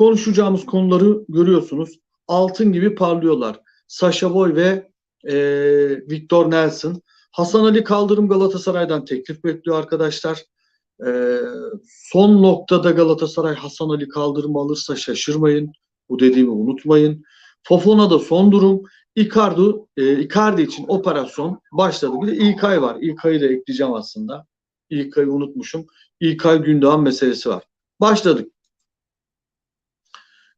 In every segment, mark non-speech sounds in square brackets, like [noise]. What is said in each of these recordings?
konuşacağımız konuları görüyorsunuz. Altın gibi parlıyorlar. Sasha Boy ve e, Victor Nelson. Hasan Ali Kaldırım Galatasaray'dan teklif bekliyor arkadaşlar. E, son noktada Galatasaray Hasan Ali Kaldırım alırsa şaşırmayın. Bu dediğimi unutmayın. Fofona'da son durum. Icardi, e, Icardi için operasyon başladı. Bir de İlkay var. İlkay'ı da ekleyeceğim aslında. İlkay'ı unutmuşum. İlkay Gündoğan meselesi var. Başladık.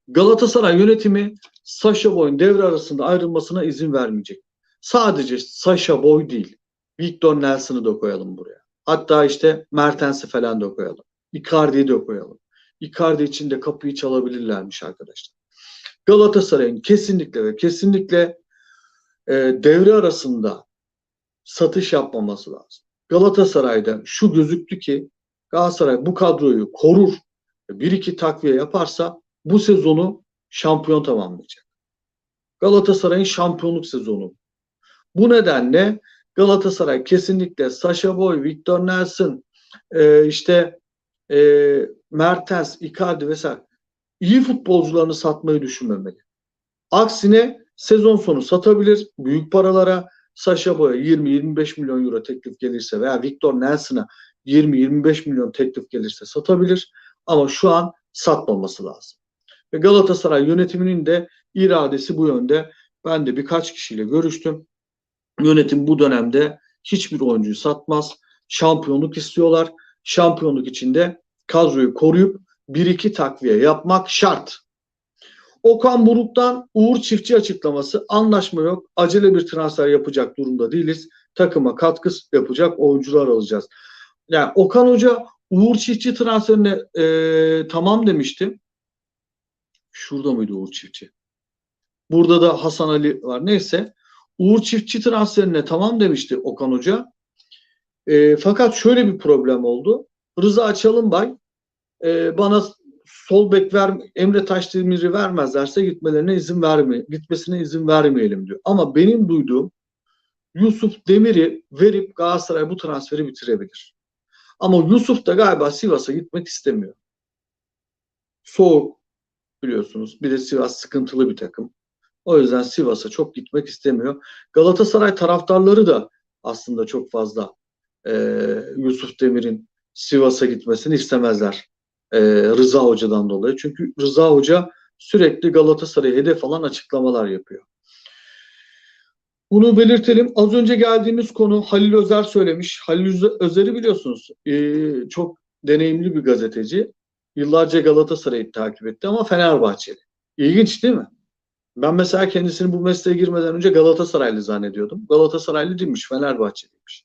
Galatasaray yönetimi Sasha Boy'un devre arasında ayrılmasına izin vermeyecek. Sadece Sasha Boy değil. Victor Nelson'ı da koyalım buraya. Hatta işte Mertens'i falan da koyalım. Icardi'yi de koyalım. Icardi için de kapıyı çalabilirlermiş arkadaşlar. Galatasaray'ın kesinlikle ve kesinlikle e, devre arasında satış yapmaması lazım. Galatasaray'da şu gözüktü ki Galatasaray bu kadroyu korur, bir iki takviye yaparsa bu sezonu şampiyon tamamlayacak. Galatasaray'ın şampiyonluk sezonu. Bu nedenle Galatasaray kesinlikle Sasha Boy, Victor Nelson, e, işte e, Mertens, Icardi vesaire iyi futbolcularını satmayı düşünmemeli. Aksine sezon sonu satabilir büyük paralara Sasha Boy'a 20-25 milyon euro teklif gelirse veya Victor Nelson'a 20-25 milyon teklif gelirse satabilir. Ama şu an satmaması lazım. Ve Galatasaray yönetiminin de iradesi bu yönde. Ben de birkaç kişiyle görüştüm. Yönetim bu dönemde hiçbir oyuncuyu satmaz. Şampiyonluk istiyorlar. Şampiyonluk içinde kadroyu koruyup bir iki takviye yapmak şart. Okan Buruk'tan Uğur Çiftçi açıklaması anlaşma yok. Acele bir transfer yapacak durumda değiliz. Takıma katkı yapacak oyuncular alacağız. Yani Okan Hoca Uğur Çiftçi transferine e, tamam demişti. Şurada mıydı Uğur Çiftçi? Burada da Hasan Ali var. Neyse. Uğur Çiftçi transferine tamam demişti Okan Hoca. E, fakat şöyle bir problem oldu. Rıza Çalınbay e, bana sol bek ver Emre Taşdemir'i vermezlerse gitmelerine izin verme gitmesine izin vermeyelim diyor. Ama benim duyduğum Yusuf Demir'i verip Galatasaray bu transferi bitirebilir. Ama Yusuf da galiba Sivas'a gitmek istemiyor. Soğuk biliyorsunuz. Bir de Sivas sıkıntılı bir takım. O yüzden Sivas'a çok gitmek istemiyor. Galatasaray taraftarları da aslında çok fazla e, Yusuf Demir'in Sivas'a gitmesini istemezler e, Rıza Hoca'dan dolayı. Çünkü Rıza Hoca sürekli Galatasaray'a hedef alan açıklamalar yapıyor. Bunu belirtelim. Az önce geldiğimiz konu Halil Özer söylemiş. Halil Özer'i biliyorsunuz e, çok deneyimli bir gazeteci. Yıllarca Galatasaray'ı takip etti ama Fenerbahçeli. İlginç değil mi? Ben mesela kendisini bu mesleğe girmeden önce Galatasaraylı zannediyordum. Galatasaraylı değilmiş, Fenerbahçeliymiş.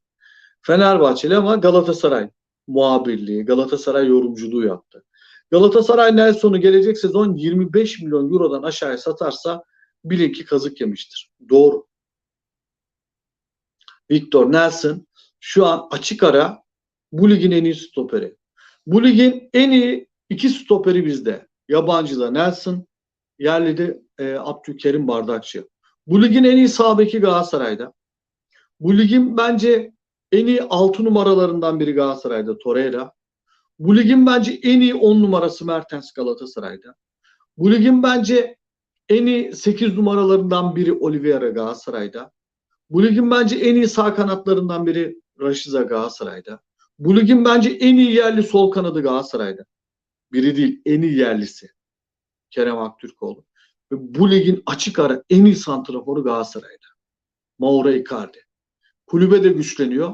Fenerbahçeli ama Galatasaray muhabirliği, Galatasaray yorumculuğu yaptı. Galatasaray Nelson'u gelecek sezon 25 milyon eurodan aşağıya satarsa bilin ki kazık yemiştir. Doğru. Victor Nelson şu an açık ara bu ligin en iyi stoperi. Bu ligin en iyi iki stoperi bizde. Yabancıda Nelson, yerli de e, Abdülkerim Bardakçı. Bu ligin en iyi sağ beki Galatasaray'da. Bu ligin bence en iyi 6 numaralarından biri Galatasaray'da Torreira. Bu ligin bence en iyi 10 numarası Mertens Galatasaray'da. Bu ligin bence en iyi 8 numaralarından biri Oliveira Galatasaray'da. Bu ligin bence en iyi sağ kanatlarından biri Raşiza Galatasaray'da. Bu ligin bence en iyi yerli sol kanadı Galatasaray'da. Biri değil en iyi yerlisi. Kerem Aktürkoğlu. Ve bu ligin açık ara en iyi santraforu Galatasaray'da. Mauro Icardi. Kulübe de güçleniyor.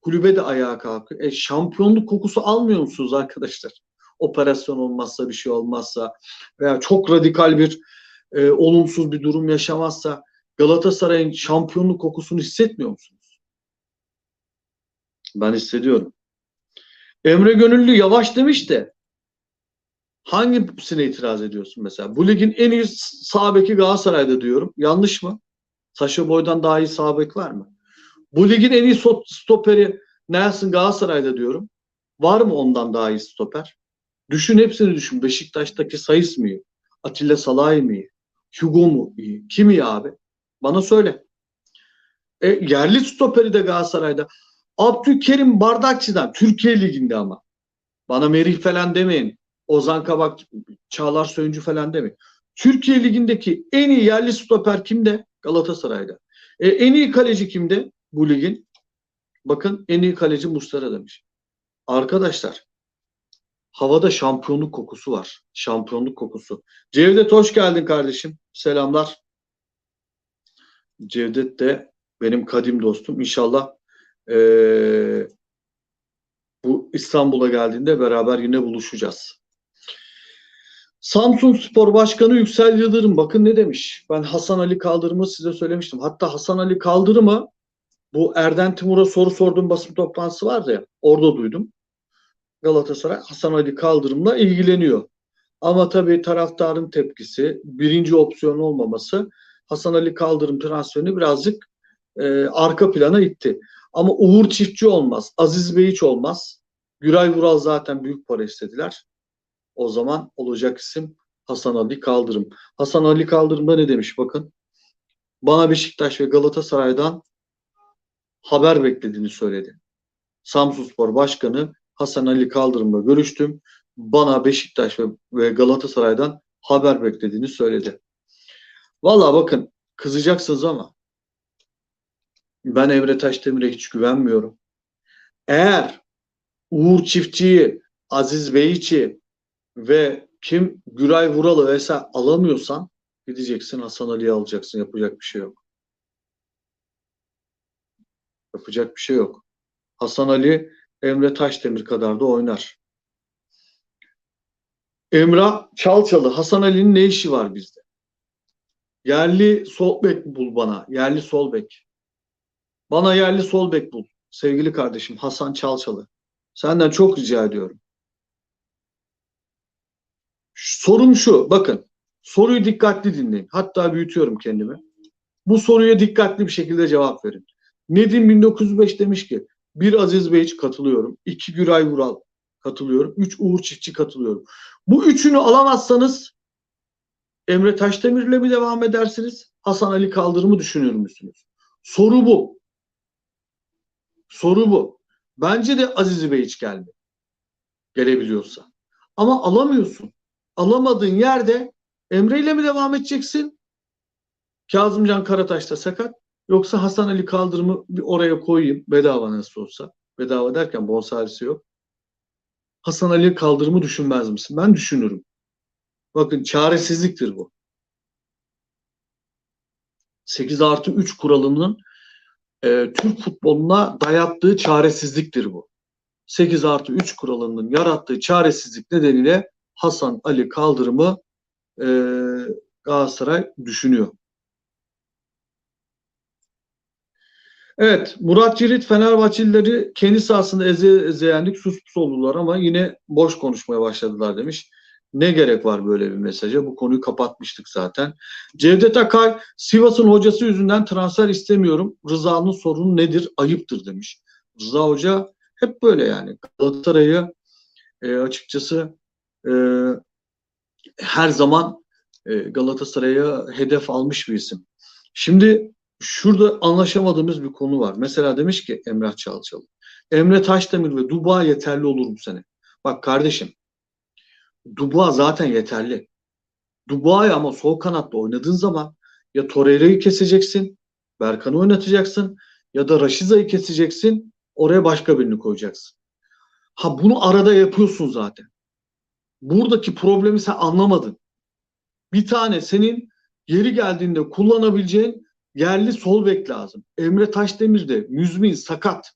Kulübe de ayağa kalkıyor. E, şampiyonluk kokusu almıyor musunuz arkadaşlar? Operasyon olmazsa bir şey olmazsa veya çok radikal bir e, olumsuz bir durum yaşamazsa Galatasaray'ın şampiyonluk kokusunu hissetmiyor musunuz? Ben hissediyorum. Emre Gönüllü yavaş demiş de hangisine itiraz ediyorsun mesela? Bu ligin en iyi sağ beki Galatasaray'da diyorum. Yanlış mı? Saşa Boy'dan daha iyi sağ bek var mı? Bu ligin en iyi stoperi Nelson Galatasaray'da diyorum. Var mı ondan daha iyi stoper? Düşün hepsini düşün. Beşiktaş'taki Sayıs mı iyi? Atilla Salay mı iyi? Hugo mu iyi? Kim iyi abi? Bana söyle. E, yerli stoperi de Galatasaray'da. Abdülkerim Bardakçı'dan Türkiye Ligi'nde ama. Bana Merih falan demeyin. Ozan Kabak, Çağlar Söyüncü falan demeyin. Türkiye Ligi'ndeki en iyi yerli stoper kimde? Galatasaray'da. E, en iyi kaleci kimde bu ligin? Bakın en iyi kaleci Muslera demiş. Arkadaşlar havada şampiyonluk kokusu var. Şampiyonluk kokusu. Cevdet hoş geldin kardeşim. Selamlar. Cevdet de benim kadim dostum. İnşallah ee, bu İstanbul'a geldiğinde beraber yine buluşacağız. Samsun Spor Başkanı Yüksel Yıldırım bakın ne demiş. Ben Hasan Ali Kaldırım'ı size söylemiştim. Hatta Hasan Ali Kaldırım'ı bu Erden Timur'a soru sorduğum basın toplantısı vardı ya orada duydum. Galatasaray Hasan Ali Kaldırım'la ilgileniyor. Ama tabii taraftarın tepkisi, birinci opsiyon olmaması Hasan Ali Kaldırım transferini birazcık e, arka plana itti. Ama Uğur Çiftçi olmaz, Aziz Beyiç olmaz. Güray Vural zaten büyük para istediler. O zaman olacak isim Hasan Ali Kaldırım. Hasan Ali Kaldırım da ne demiş bakın. Bana Beşiktaş ve Galatasaray'dan haber beklediğini söyledi. Samsunspor Başkanı Hasan Ali Kaldırım'la görüştüm. Bana Beşiktaş ve Galatasaray'dan haber beklediğini söyledi. Valla bakın kızacaksınız ama ben Emre Taşdemir'e hiç güvenmiyorum. Eğer Uğur Çiftçi'yi, Aziz Beyiç'i ve kim Güray Vural'ı vesaire alamıyorsan gideceksin Hasan Ali'yi alacaksın. Yapacak bir şey yok. Yapacak bir şey yok. Hasan Ali Emre Taşdemir kadar da oynar. Emrah Çalçalı, Hasan Ali'nin ne işi var bizde? Yerli sol bek bul bana. Yerli sol bek. Bana yerli sol bek bul. Sevgili kardeşim Hasan Çalçalı. Senden çok rica ediyorum. Sorum şu. Bakın. Soruyu dikkatli dinleyin. Hatta büyütüyorum kendimi. Bu soruya dikkatli bir şekilde cevap verin. Nedim 1905 demiş ki bir Aziz Beyç katılıyorum. iki Güray Vural katılıyorum. Üç Uğur Çiftçi katılıyorum. Bu üçünü alamazsanız Emre Taşdemir'le mi devam edersiniz? Hasan Ali Kaldırım'ı düşünür müsünüz? Soru bu. Soru bu. Bence de Aziz Bey hiç geldi. Gelebiliyorsa. Ama alamıyorsun. Alamadığın yerde Emre ile mi devam edeceksin? Kazımcan Karataş da sakat. Yoksa Hasan Ali Kaldırım'ı bir oraya koyayım. Bedava nasıl olsa. Bedava derken bonservisi yok. Hasan Ali Kaldırım'ı düşünmez misin? Ben düşünürüm. Bakın çaresizliktir bu. 8 artı 3 kuralının e, Türk futboluna dayattığı çaresizliktir bu. 8 artı 3 kuralının yarattığı çaresizlik nedeniyle Hasan Ali Kaldırım'ı e, Galatasaray düşünüyor. Evet, Murat Cirit Fenerbahçelileri kendi sahasında eze, eze yendik, oldular ama yine boş konuşmaya başladılar demiş. Ne gerek var böyle bir mesaja? Bu konuyu kapatmıştık zaten. Cevdet Akay, Sivas'ın hocası yüzünden transfer istemiyorum. Rıza'nın sorunu nedir? Ayıptır demiş. Rıza Hoca hep böyle yani. Galatasaray'ı e, açıkçası e, her zaman e, Galatasaray'a hedef almış bir isim. Şimdi şurada anlaşamadığımız bir konu var. Mesela demiş ki Emrah Çalçalı. Emre Taşdemir ve Duba yeterli olur bu sene. Bak kardeşim Dubois zaten yeterli. Dubois'ı ama sol kanatta oynadığın zaman ya Torreira'yı keseceksin, Berkan'ı oynatacaksın ya da Raşiza'yı keseceksin, oraya başka birini koyacaksın. Ha bunu arada yapıyorsun zaten. Buradaki problemi sen anlamadın. Bir tane senin geri geldiğinde kullanabileceğin yerli sol bek lazım. Emre Taşdemir de müzmin, sakat.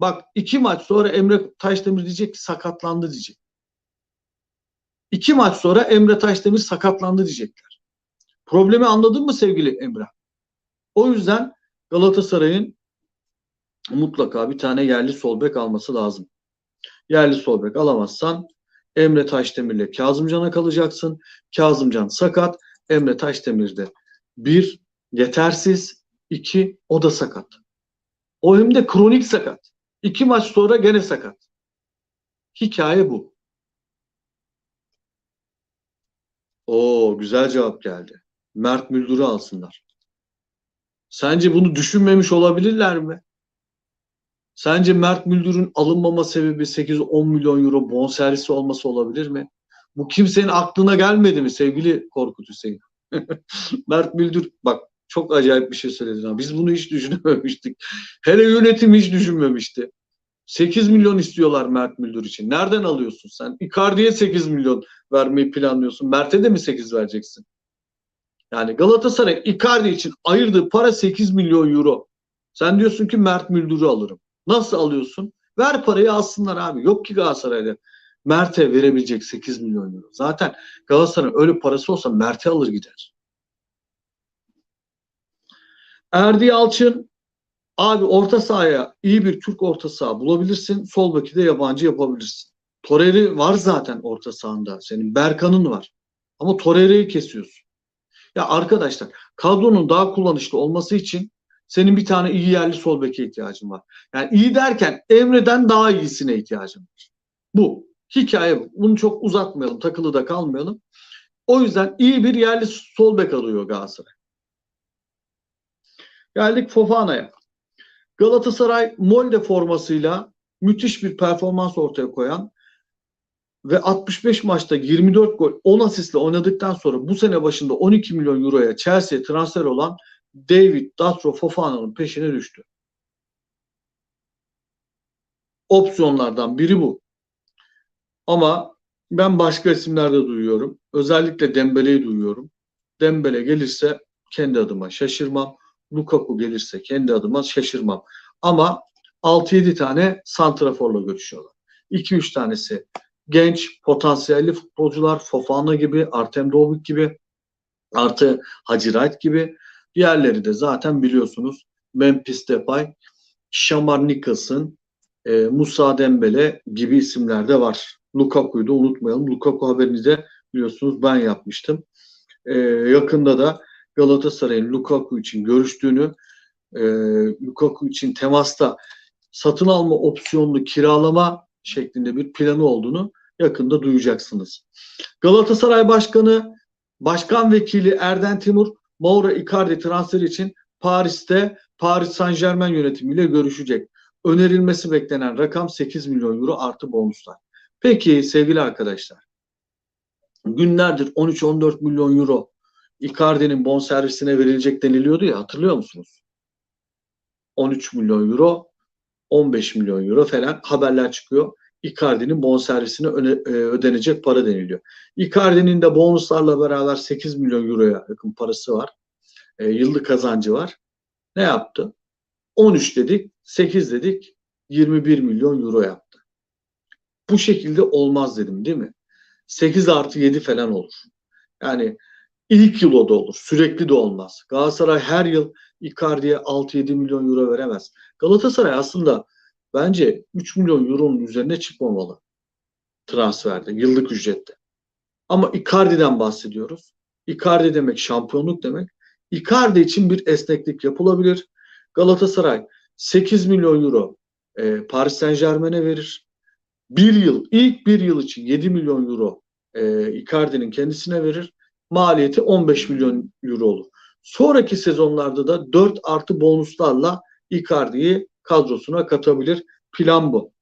Bak iki maç sonra Emre Taşdemir diyecek ki sakatlandı diyecek. İki maç sonra Emre Taşdemir sakatlandı diyecekler. Problemi anladın mı sevgili Emre? O yüzden Galatasaray'ın mutlaka bir tane yerli sol bek alması lazım. Yerli sol bek alamazsan Emre Taşdemir'le Kazımcan'a kalacaksın. Kazımcan sakat. Emre Taşdemir'de bir yetersiz. iki o da sakat. O hem de kronik sakat. İki maç sonra gene sakat. Hikaye bu. Oo güzel cevap geldi. Mert Müldür'ü alsınlar. Sence bunu düşünmemiş olabilirler mi? Sence Mert Müldür'ün alınmama sebebi 8-10 milyon euro bonservisi olması olabilir mi? Bu kimsenin aklına gelmedi mi sevgili Korkut Hüseyin? [laughs] Mert Müldür bak çok acayip bir şey söyledin ha. Biz bunu hiç düşünmemiştik. Hele yönetim hiç düşünmemişti. 8 milyon istiyorlar Mert Müldür için. Nereden alıyorsun sen? Icardi'ye 8 milyon vermeyi planlıyorsun. Mert'e de mi 8 vereceksin? Yani Galatasaray Icardi için ayırdığı para 8 milyon euro. Sen diyorsun ki Mert Müldür'ü alırım. Nasıl alıyorsun? Ver parayı alsınlar abi. Yok ki Galatasaray'da Mert'e verebilecek 8 milyon euro. Zaten Galatasaray'ın öyle parası olsa Mert'e alır gider. Erdi Yalçın abi orta sahaya iyi bir Türk orta saha bulabilirsin. Sol beki de yabancı yapabilirsin. Torreira var zaten orta sahanda. Senin Berkan'ın var. Ama Torreira'yı kesiyorsun. Ya arkadaşlar kadronun daha kullanışlı olması için senin bir tane iyi yerli sol beke ihtiyacın var. Yani iyi derken Emre'den daha iyisine ihtiyacın var. Bu. Hikaye bu. Bunu çok uzatmayalım. Takılı da kalmayalım. O yüzden iyi bir yerli sol bek alıyor Galatasaray. Geldik Fofana'ya. Galatasaray Molde formasıyla müthiş bir performans ortaya koyan ve 65 maçta 24 gol 10 asistle oynadıktan sonra bu sene başında 12 milyon euroya Chelsea'ye transfer olan David Datro Fofana'nın peşine düştü. Opsiyonlardan biri bu. Ama ben başka isimlerde duyuyorum. Özellikle Dembele'yi duyuyorum. Dembele gelirse kendi adıma şaşırmam. Lukaku gelirse kendi adıma şaşırmam. Ama 6-7 tane santraforla görüşüyorlar. 2-3 tanesi genç, potansiyelli futbolcular Fofana gibi, Artem Dovbik gibi, artı Hacı Wright gibi. Diğerleri de zaten biliyorsunuz Memphis Depay, Shamar Nicholson, e, Musa Dembele gibi isimler de var. Lukaku'yu da unutmayalım. Lukaku haberini de biliyorsunuz ben yapmıştım. E, yakında da Galatasaray'ın Lukaku için görüştüğünü, e, Lukaku için temasta satın alma opsiyonlu kiralama şeklinde bir planı olduğunu yakında duyacaksınız. Galatasaray Başkanı, Başkan Vekili Erden Timur, Mauro Icardi transferi için Paris'te Paris Saint Germain yönetimiyle görüşecek. Önerilmesi beklenen rakam 8 milyon euro artı bonuslar. Peki sevgili arkadaşlar, günlerdir 13-14 milyon euro Icardi'nin bonservisine verilecek deniliyordu ya hatırlıyor musunuz? 13 milyon euro, 15 milyon euro falan haberler çıkıyor. Icardi'nin bonservisine öne, e, ödenecek para deniliyor. Icardi'nin de bonuslarla beraber 8 milyon euroya yakın parası var. E, yıllık kazancı var. Ne yaptı? 13 dedik, 8 dedik, 21 milyon euro yaptı. Bu şekilde olmaz dedim değil mi? 8 artı 7 falan olur. Yani ilk yıl o da olur. Sürekli de olmaz. Galatasaray her yıl Icardi'ye 6-7 milyon euro veremez. Galatasaray aslında bence 3 milyon euronun üzerine çıkmamalı transferde, yıllık ücrette. Ama Icardi'den bahsediyoruz. Icardi demek şampiyonluk demek. Icardi için bir esneklik yapılabilir. Galatasaray 8 milyon euro e, Paris Saint Germain'e verir. Bir yıl, ilk bir yıl için 7 milyon euro e, Icardi'nin kendisine verir. Maliyeti 15 milyon euro olur. Sonraki sezonlarda da 4 artı bonuslarla Icardi'yi kadrosuna katabilir. Plan bu.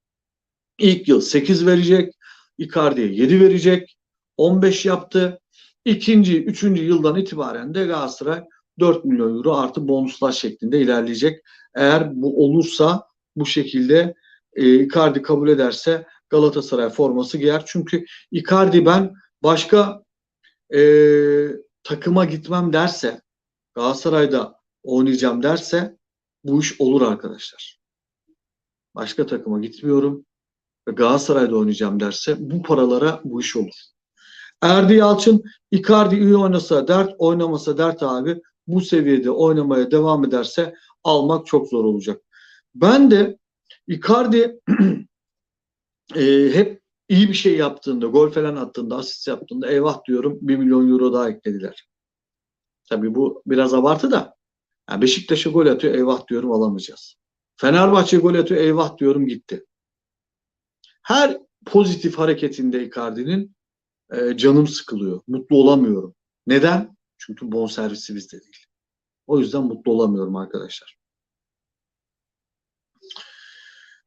İlk yıl 8 verecek. Icardi'ye 7 verecek. 15 yaptı. İkinci, üçüncü yıldan itibaren de Galatasaray 4 milyon euro artı bonuslar şeklinde ilerleyecek. Eğer bu olursa bu şekilde e, Icardi kabul ederse Galatasaray forması giyer. Çünkü Icardi ben başka e, takıma gitmem derse Galatasaray'da oynayacağım derse bu iş olur arkadaşlar. Başka takıma gitmiyorum ve Galatasaray'da oynayacağım derse bu paralara bu iş olur. Erdi Yalçın Icardi iyi oynasa dert oynamasa dert abi bu seviyede oynamaya devam ederse almak çok zor olacak. Ben de Icardi [clears throat] e, hep iyi bir şey yaptığında, gol falan attığında, asist yaptığında eyvah diyorum 1 milyon euro daha eklediler. Tabii bu biraz abartı da. Yani Beşiktaş'a gol atıyor eyvah diyorum alamayacağız. Fenerbahçe gol atıyor eyvah diyorum gitti. Her pozitif hareketinde Icardi'nin e, canım sıkılıyor. Mutlu olamıyorum. Neden? Çünkü bonservisi bizde değil. O yüzden mutlu olamıyorum arkadaşlar.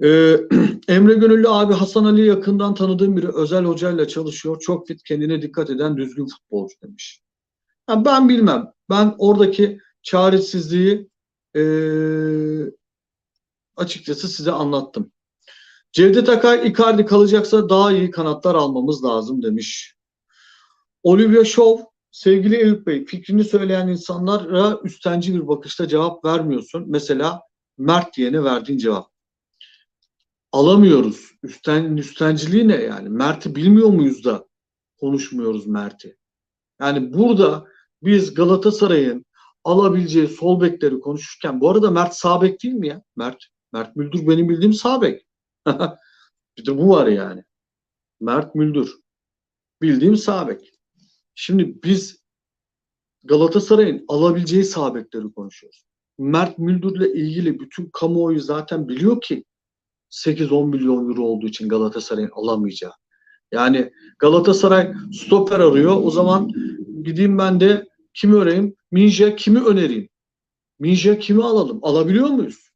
Ee, [clears throat] Emre Gönüllü abi Hasan Ali yakından tanıdığım biri özel hocayla çalışıyor. Çok fit kendine dikkat eden düzgün futbolcu demiş. Ha, ben bilmem. Ben oradaki çaresizliği ee, açıkçası size anlattım. Cevdet Akay Icardi kalacaksa daha iyi kanatlar almamız lazım demiş. Olivia Shaw sevgili Eyüp Bey fikrini söyleyen insanlara üstenci bir bakışta cevap vermiyorsun. Mesela Mert diyene verdiğin cevap. Alamıyoruz. Üsten, üstenciliği ne yani? Mert'i bilmiyor muyuz da konuşmuyoruz Mert'i? Yani burada biz Galatasaray'ın alabileceği sol bekleri konuşurken bu arada Mert sağ bek değil mi ya? Mert Mert Müldür benim bildiğim sağ bek. [laughs] bir de bu var yani. Mert Müldür. Bildiğim sağ bek. Şimdi biz Galatasaray'ın alabileceği sağ bekleri konuşuyoruz. Mert Müldür'le ilgili bütün kamuoyu zaten biliyor ki 8-10 milyon euro olduğu için Galatasaray'ın alamayacağı. Yani Galatasaray stoper arıyor. O zaman gideyim ben de kimi önereyim? Minje kimi önereyim? Minje kimi alalım? Alabiliyor muyuz?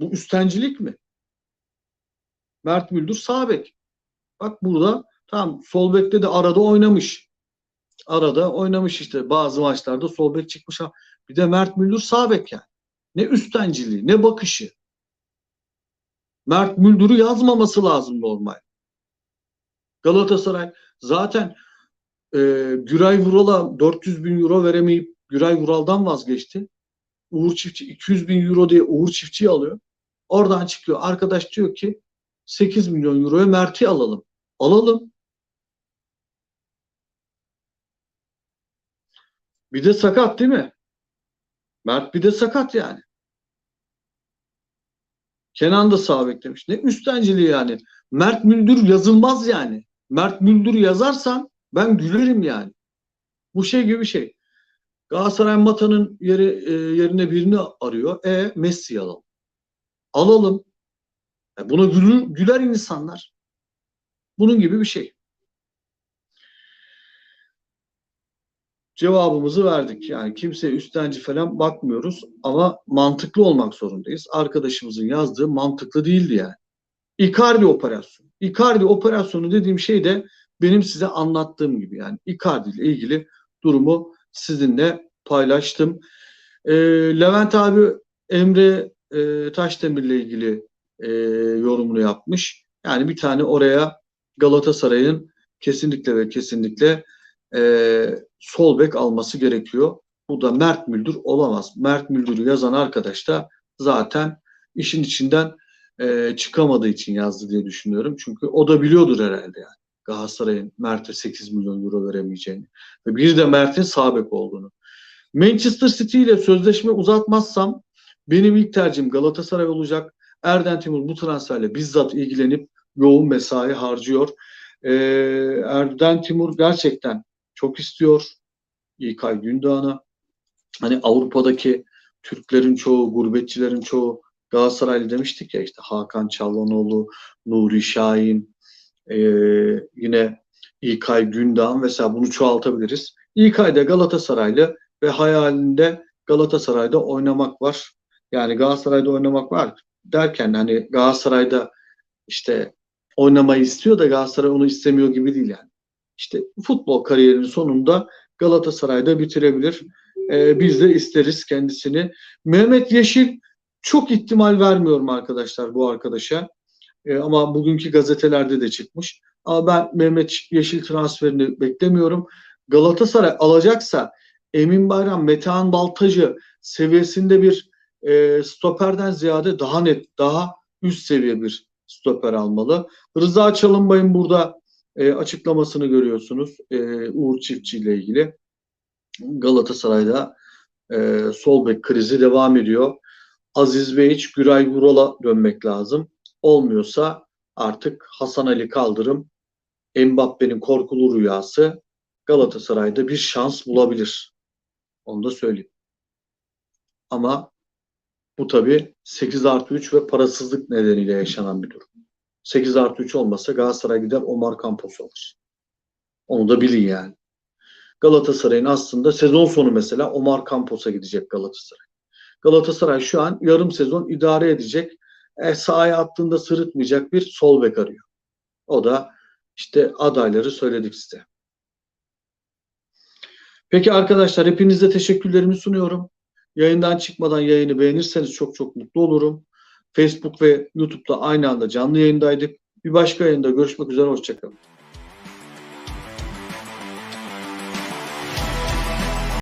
Bu üstencilik mi? Mert Müldür sağ bek. Bak burada tam sol bekte de arada oynamış. Arada oynamış işte bazı maçlarda sol bek çıkmış. Bir de Mert Müldür sağ bek yani. Ne üstenciliği, ne bakışı. Mert Müldür'ü yazmaması lazım normal. Galatasaray zaten e, Güray Vural'a 400 bin euro veremeyip Güray Vural'dan vazgeçti. Uğur Çiftçi 200 bin euro diye Uğur Çiftçi'yi alıyor. Oradan çıkıyor. Arkadaş diyor ki 8 milyon euroya Mert'i alalım. Alalım. Bir de sakat değil mi? Mert bir de sakat yani. Kenan da sağ beklemiş. Ne üstenciliği yani. Mert Müldür yazılmaz yani. Mert Müldür yazarsan ben gülerim yani. Bu şey gibi bir şey. Galatasaray Mata'nın yeri, e, yerine birini arıyor. E Messi'yi alalım. Alalım. E, buna gülür, güler insanlar. Bunun gibi bir şey. Cevabımızı verdik. Yani kimseye üstenci falan bakmıyoruz ama mantıklı olmak zorundayız. Arkadaşımızın yazdığı mantıklı değildi yani. Icardi operasyonu. Icardi operasyonu dediğim şey de benim size anlattığım gibi yani Icardi ile ilgili durumu sizinle paylaştım. E, Levent abi Emre e, Taşdemir ile ilgili e, yorumunu yapmış. Yani bir tane oraya Galatasaray'ın kesinlikle ve kesinlikle e, sol bek alması gerekiyor. Bu da Mert Müldür olamaz. Mert Müldür'ü yazan arkadaş da zaten işin içinden e, çıkamadığı için yazdı diye düşünüyorum. Çünkü o da biliyordur herhalde yani. Galatasaray'ın Mert'e 8 milyon euro veremeyeceğini. Ve bir de Mert'in sağ olduğunu. Manchester City ile sözleşme uzatmazsam benim ilk tercihim Galatasaray olacak. Erden Timur bu transferle bizzat ilgilenip yoğun mesai harcıyor. Ee, Erden Timur gerçekten çok istiyor. İlkay Gündoğan'a. Hani Avrupa'daki Türklerin çoğu, gurbetçilerin çoğu Galatasaraylı demiştik ya işte Hakan Çalhanoğlu, Nuri Şahin, e, yine İlkay Gündoğan mesela bunu çoğaltabiliriz. İlkay da Galatasaraylı ve hayalinde Galatasaray'da oynamak var. Yani Galatasaray'da oynamak var derken hani Galatasaray'da işte oynamayı istiyor da Galatasaray onu istemiyor gibi değil yani. İşte futbol kariyerinin sonunda Galatasaray'da bitirebilir. Ee, biz de isteriz kendisini. Mehmet Yeşil çok ihtimal vermiyorum arkadaşlar bu arkadaşa. Ee, ama bugünkü gazetelerde de çıkmış. Ama ben Mehmet Yeşil transferini beklemiyorum. Galatasaray alacaksa Emin Bayram, Metehan Baltacı seviyesinde bir e, stoperden ziyade daha net, daha üst seviye bir stoper almalı. Rıza Çalınbay'ın burada e, açıklamasını görüyorsunuz e, Uğur Çiftçi ile ilgili. Galatasaray'da e, sol bek krizi devam ediyor. Aziz Beyiç, Güray Vural'a dönmek lazım. Olmuyorsa artık Hasan Ali Kaldırım, Mbappe'nin korkulu rüyası Galatasaray'da bir şans bulabilir. Onu da söyleyeyim. Ama bu tabi 8 artı 3 ve parasızlık nedeniyle yaşanan bir durum. 8 artı 3 olmasa Galatasaray gider Omar Campos alır. Onu da bilin yani. Galatasaray'ın aslında sezon sonu mesela Omar Campos'a gidecek Galatasaray. Galatasaray şu an yarım sezon idare edecek. e, sahaya attığında sırıtmayacak bir sol bek arıyor. O da işte adayları söyledik size. Peki arkadaşlar hepinize teşekkürlerimi sunuyorum. Yayından çıkmadan yayını beğenirseniz çok çok mutlu olurum. Facebook ve YouTube'da aynı anda canlı yayındaydık. Bir başka yayında görüşmek üzere. Hoşçakalın.